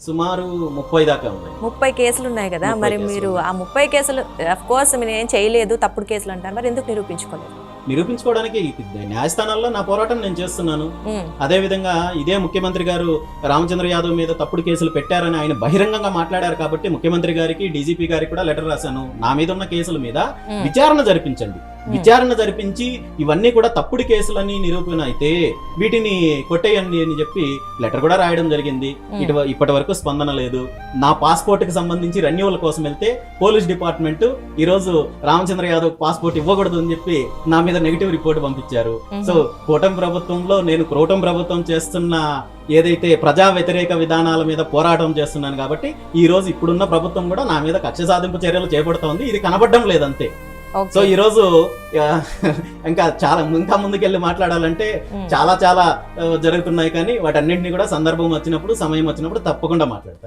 సుమారు ముప్పై దాకా ఉన్నాయి. ముప్పై కేసులు ఉన్నాయి కదా మరి మీరు ఆ ముప్పై కేసులు అఫ్ కోర్స్ మీరు ఏం చేయలేదు తప్పుడు కేసులు అంటారు మరి ఎందుకు నిరూపించుకోలేదు? నిరూపించుకోవడానికి న్యాయస్థానాల్లో నా పోరాటం నేను చేస్తున్నాను. ఉమ్, అదేవిధంగా ఇదే ముఖ్యమంత్రి గారు రామచంద్ర యాదవ్ మీద తప్పుడు కేసులు పెట్టారని ఆయన బహిరంగంగా మాట్లాడారు కాబట్టి ముఖ్యమంత్రి గారికి డీజీపీ గారికి కూడా లెటర్ రాశాను. నా మీద ఉన్న కేసుల మీద విచారణ జరిపించండి. విచారణ జరిపించి ఇవన్నీ కూడా తప్పుడు కేసులని నిరూపణ అయితే వీటిని కొట్టేయండి అని చెప్పి లెటర్ కూడా రాయడం జరిగింది. ఇటు ఇప్పటి వరకు స్పందన లేదు నా పాస్పోర్ట్కి సంబంధించి రెన్యువల్ కోసం వెళ్తే పోలీస్ డిపార్ట్మెంట్ ఈ రోజు రామచంద్ర యాదవ్ పాస్పోర్ట్ ఇవ్వకూడదు అని చెప్పి నా మీద నెగిటివ్ రిపోర్ట్ పంపించారు. సో కూటమి ప్రభుత్వంలో నేను కూటమి ప్రభుత్వం చేస్తున్న ఏదైతే ప్రజా వ్యతిరేక విధానాల మీద పోరాటం చేస్తున్నాను కాబట్టి ఈ రోజు ఇప్పుడున్న ప్రభుత్వం కూడా నా మీద కక్ష సాధింపు చర్యలు చేపడుతోంది ఇది కనబడడం లేదంతే. సో ఈ రోజు ఇంకా చాలా ఇంకా ముందుకెళ్ళి మాట్లాడాలంటే ఉమ్. చాలా చాలా జరుగుతున్నాయి కానీ వాటన్నింటినీ కూడా సందర్భం వచ్చినప్పుడు సమయం వచ్చినప్పుడు తప్పకుండా మాట్లాడతాను